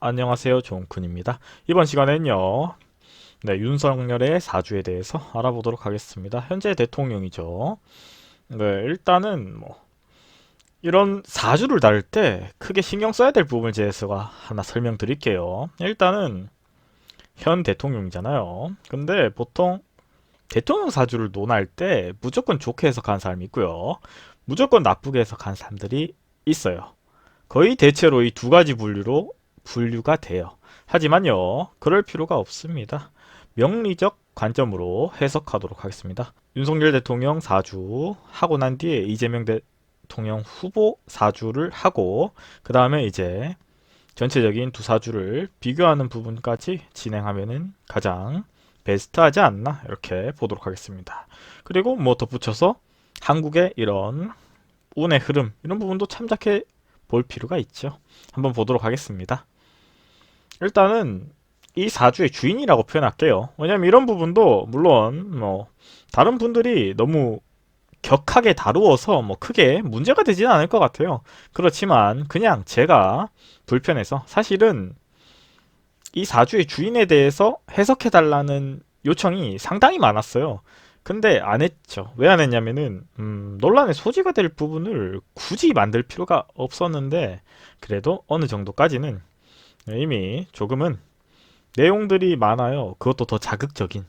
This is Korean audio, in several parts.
안녕하세요. 종쿤입니다. 이번 시간에는요. 네, 윤석열의 사주에 대해서 알아보도록 하겠습니다. 현재 대통령이죠. 네, 일단은 뭐 이런 사주를 다룰 때 크게 신경 써야 될 부분을 제가 하나 설명드릴게요. 일단은 현 대통령이잖아요. 근데 보통 대통령 사주를 논할 때 무조건 좋게 해석하는 사람이 있고요. 무조건 나쁘게 해석하는 사람들이 있어요. 거의 대체로 이 두 가지 분류로 분류가 돼요. 하지만요, 그럴 필요가 없습니다. 명리적 관점으로 해석하도록 하겠습니다. 윤석열 대통령 사주 하고 난 뒤에 이재명 대통령 후보 사주를 하고 그 다음에 이제 전체적인 두 사주를 비교하는 부분까지 진행하면은 가장 베스트하지 않나 이렇게 보도록 하겠습니다. 그리고 뭐 덧붙여서 한국의 이런 운의 흐름 이런 부분도 참작해 볼 필요가 있죠. 한번 보도록 하겠습니다. 일단은 이 사주의 주인이라고 표현할게요. 왜냐면 이런 부분도 물론 뭐 다른 분들이 너무 격하게 다루어서 뭐 크게 문제가 되지는 않을 것 같아요. 그렇지만 그냥 제가 불편해서 사실은 이 사주의 주인에 대해서 해석해 달라는 요청이 상당히 많았어요. 근데 안 했죠. 왜 안 했냐면은 음, 논란의 소지가 될 부분을 굳이 만들 필요가 없었는데 그래도 어느 정도까지는 이미 조금은 내용들이 많아요. 그것도 더 자극적인.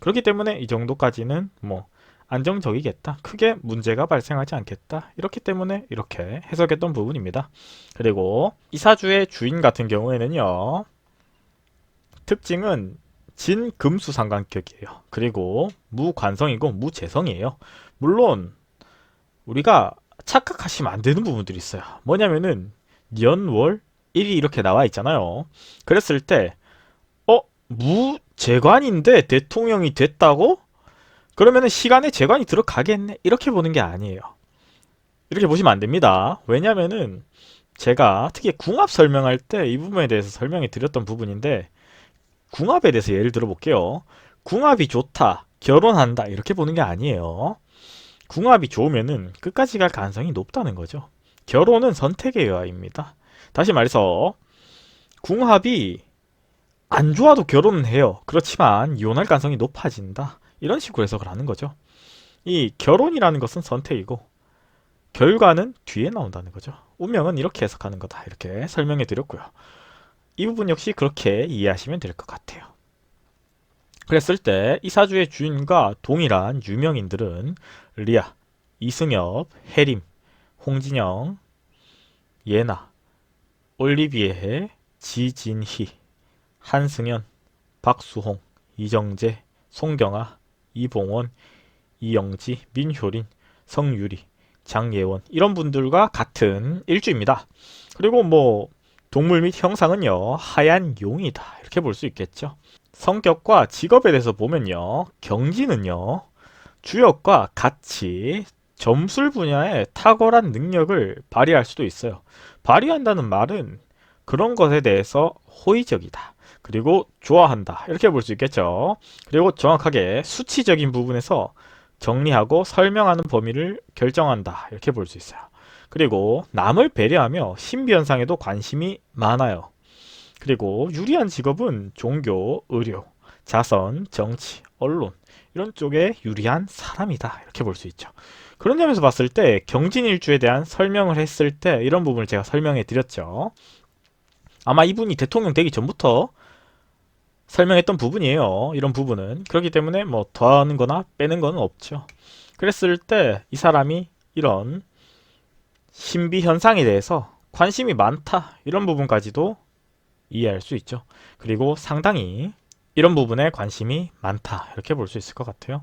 그렇기 때문에 이 정도까지는 뭐 안정적이겠다. 크게 문제가 발생하지 않겠다. 이렇기 때문에 이렇게 해석했던 부분입니다. 그리고 이사주의 주인 같은 경우에는요. 특징은 진금수 상관격이에요. 그리고 무관성이고 무재성이에요. 물론 우리가 착각하시면 안 되는 부분들이 있어요. 뭐냐면은 연월 일이 이렇게 나와 있잖아요. 그랬을 때, 어, 무재관인데 대통령이 됐다고? 그러면은 시간에 재관이 들어가겠네? 이렇게 보는 게 아니에요. 이렇게 보시면 안 됩니다. 왜냐면은 제가 특히 궁합 설명할 때 이 부분에 대해서 설명해 드렸던 부분인데, 궁합에 대해서 예를 들어 볼게요. 궁합이 좋다, 결혼한다, 이렇게 보는 게 아니에요. 궁합이 좋으면은 끝까지 갈 가능성이 높다는 거죠. 결혼은 선택의 여하입니다. 다시 말해서 궁합이 안 좋아도 결혼은 해요. 그렇지만 이혼할 가능성이 높아진다. 이런 식으로 해석을 하는 거죠. 이 결혼이라는 것은 선택이고 결과는 뒤에 나온다는 거죠. 운명은 이렇게 해석하는 거다. 이렇게 설명해 드렸고요. 이 부분 역시 그렇게 이해하시면 될 것 같아요. 그랬을 때 이 사주의 주인과 동일한 유명인들은 리아, 이승엽, 해림, 홍진영, 예나, 올리비에, 지진희, 한승연, 박수홍, 이정재, 송경아, 이봉원, 이영지, 민효린, 성유리, 장예원 이런 분들과 같은 일주입니다. 그리고 뭐 동물 및 형상은요 하얀 용이다 이렇게 볼 수 있겠죠. 성격과 직업에 대해서 보면요 경지는요 주역과 같이 점술 분야에 탁월한 능력을 발휘할 수도 있어요. 발휘한다는 말은 그런 것에 대해서 호의적이다. 그리고 좋아한다. 이렇게 볼 수 있겠죠. 그리고 정확하게 수치적인 부분에서 정리하고 설명하는 범위를 결정한다. 이렇게 볼 수 있어요. 그리고 남을 배려하며 신비현상에도 관심이 많아요. 그리고 유리한 직업은 종교, 의료, 자선, 정치, 언론 이런 쪽에 유리한 사람이다. 이렇게 볼 수 있죠. 그런 점에서 봤을 때 경진일주에 대한 설명을 했을 때 이런 부분을 제가 설명해 드렸죠. 아마 이분이 대통령 되기 전부터 설명했던 부분이에요. 이런 부분은. 그렇기 때문에 뭐 더하는 거나 빼는 거는 없죠. 그랬을 때 이 사람이 이런 신비 현상에 대해서 관심이 많다. 이런 부분까지도 이해할 수 있죠. 그리고 상당히 이런 부분에 관심이 많다. 이렇게 볼 수 있을 것 같아요.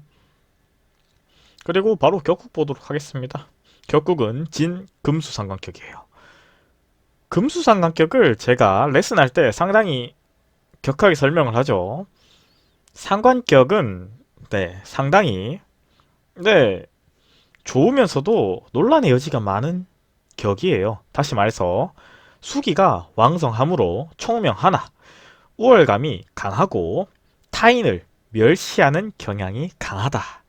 그리고 바로 격국 보도록 하겠습니다. 격국은 진 금수상관격이에요. 금수상관격을 제가 레슨할 때 상당히 격하게 설명을 하죠. 상관격은 네, 상당히 네, 좋으면서도 논란의 여지가 많은 격이에요. 다시 말해서 수기가 왕성함으로 총명 하나, 우월감이 강하고 타인을 멸시하는 경향이 강하다.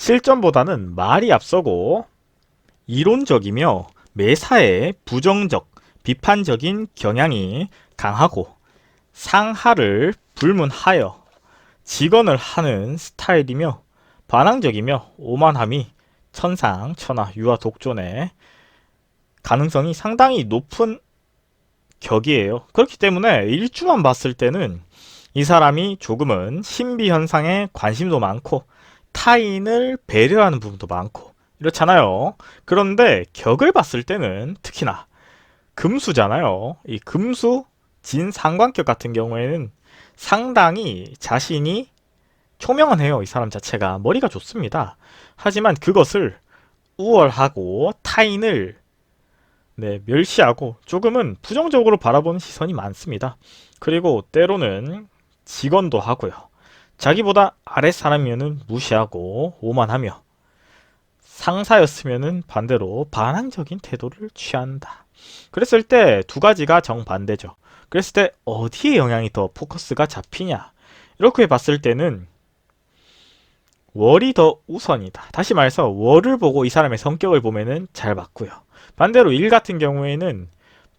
실전보다는 말이 앞서고 이론적이며 매사에 부정적, 비판적인 경향이 강하고 상하를 불문하여 직언을 하는 스타일이며 반항적이며 오만함이 천상, 천하, 유아, 독존의 가능성이 상당히 높은 격이에요. 그렇기 때문에 일주만 봤을 때는 이 사람이 조금은 신비 현상에 관심도 많고 타인을 배려하는 부분도 많고 이렇잖아요. 그런데 격을 봤을 때는 특히나 금수잖아요. 이 금수 진 상관격 같은 경우에는 상당히 자신이 초명은 해요. 이 사람 자체가 머리가 좋습니다. 하지만 그것을 우월하고 타인을 네, 멸시하고 조금은 부정적으로 바라보는 시선이 많습니다. 그리고 때로는 직언도 하고요. 자기보다 아래 사람이면 무시하고 오만하며 상사였으면 반대로 반항적인 태도를 취한다. 그랬을 때 두 가지가 정반대죠. 그랬을 때 어디에 영향이 더 포커스가 잡히냐? 이렇게 봤을 때는 월이 더 우선이다. 다시 말해서 월을 보고 이 사람의 성격을 보면은 잘 맞고요. 반대로 일 같은 경우에는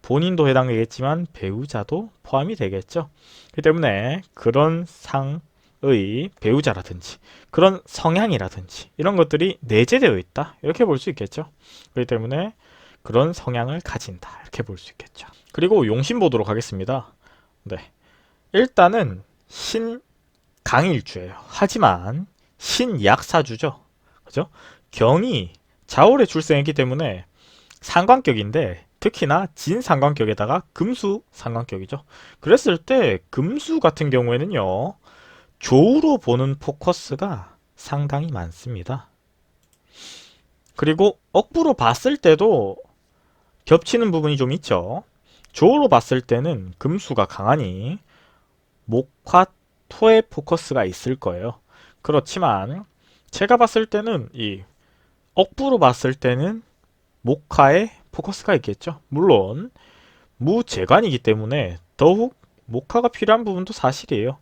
본인도 해당되겠지만 배우자도 포함이 되겠죠. 그렇기 때문에 그런 상 의 배우자라든지 그런 성향이라든지 이런 것들이 내재되어 있다. 이렇게 볼 수 있겠죠. 그렇기 때문에 그런 성향을 가진다. 이렇게 볼 수 있겠죠. 그리고 용신 보도록 하겠습니다. 네. 일단은 신강일주예요. 하지만 신약사주죠. 그죠? 경이 자월에 출생했기 때문에 상관격인데 특히나 진상관격에다가 금수 상관격이죠. 그랬을 때 금수 같은 경우에는요. 조우로 보는 포커스가 상당히 많습니다. 그리고 억부로 봤을 때도 겹치는 부분이 좀 있죠. 조우로 봤을 때는 금수가 강하니 목화 토의 포커스가 있을 거예요. 그렇지만 제가 봤을 때는 이 억부로 봤을 때는 목화에 포커스가 있겠죠. 물론 무재관이기 때문에 더욱 목화가 필요한 부분도 사실이에요.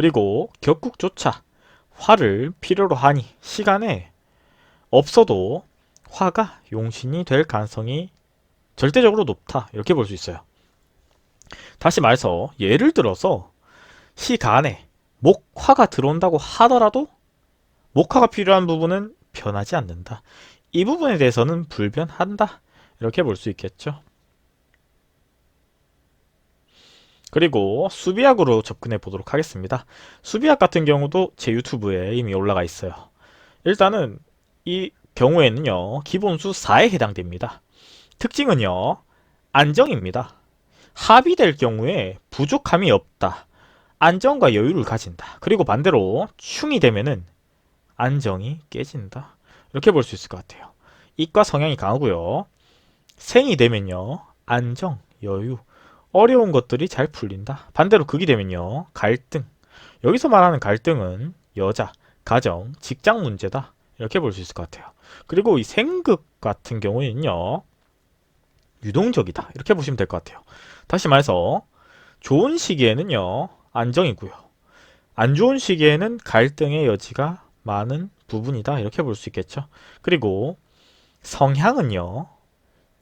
그리고 격국조차 화를 필요로 하니 시간에 없어도 화가 용신이 될 가능성이 절대적으로 높다. 이렇게 볼 수 있어요. 다시 말해서 예를 들어서 시간에 목화가 들어온다고 하더라도 목화가 필요한 부분은 변하지 않는다. 이 부분에 대해서는 불변한다. 이렇게 볼 수 있겠죠. 그리고 수비학으로 접근해 보도록 하겠습니다. 수비학 같은 경우도 제 유튜브에 이미 올라가 있어요. 일단은 이 경우에는요. 기본수 4에 해당됩니다. 특징은요. 안정입니다. 합의될 경우에 부족함이 없다. 안정과 여유를 가진다. 그리고 반대로 충이 되면은 안정이 깨진다. 이렇게 볼 수 있을 것 같아요. 이과 성향이 강하고요. 생이 되면요. 안정, 여유, 어려운 것들이 잘 풀린다. 반대로 극이 되면요. 갈등. 여기서 말하는 갈등은 여자, 가정, 직장 문제다. 이렇게 볼 수 있을 것 같아요. 그리고 이 생극 같은 경우에는요. 유동적이다. 이렇게 보시면 될 것 같아요. 다시 말해서 좋은 시기에는요. 안정이고요. 안 좋은 시기에는 갈등의 여지가 많은 부분이다. 이렇게 볼 수 있겠죠. 그리고 성향은요.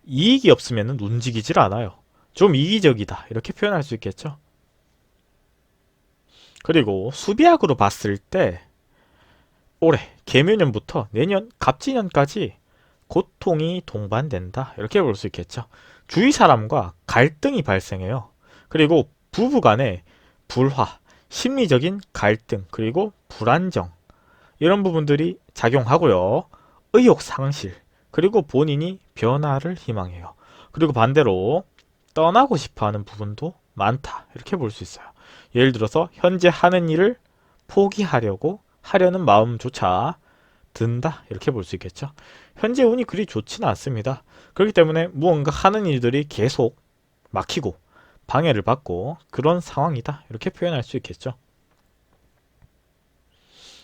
이익이 없으면 움직이질 않아요. 좀 이기적이다. 이렇게 표현할 수 있겠죠. 그리고 수비학으로 봤을 때 올해 개묘년부터 내년 갑진년까지 고통이 동반된다. 이렇게 볼 수 있겠죠. 주위 사람과 갈등이 발생해요. 그리고 부부 간에 불화, 심리적인 갈등, 그리고 불안정 이런 부분들이 작용하고요. 의욕 상실, 그리고 본인이 변화를 희망해요. 그리고 반대로 떠나고 싶어 하는 부분도 많다. 이렇게 볼 수 있어요. 예를 들어서 현재 하는 일을 포기하려고 하려는 마음조차 든다. 이렇게 볼 수 있겠죠. 현재 운이 그리 좋지는 않습니다. 그렇기 때문에 무언가 하는 일들이 계속 막히고 방해를 받고 그런 상황이다. 이렇게 표현할 수 있겠죠.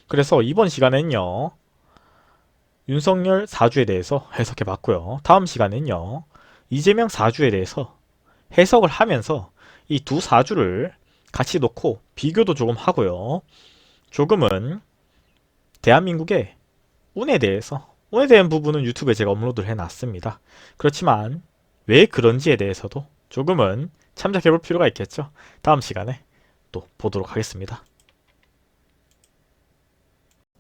그래서 이번 시간에는요. 윤석열 사주에 대해서 해석해 봤고요. 다음 시간에는요. 이재명 사주에 대해서 해석을 하면서 이 두 사주를 같이 놓고 비교도 조금 하고요. 조금은 대한민국의 운에 대해서 운에 대한 부분은 유튜브에 제가 업로드를 해놨습니다. 그렇지만 왜 그런지에 대해서도 조금은 참작해 볼 필요가 있겠죠. 다음 시간에 또 보도록 하겠습니다.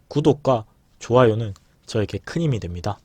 구독과 좋아요는 저에게 큰 힘이 됩니다.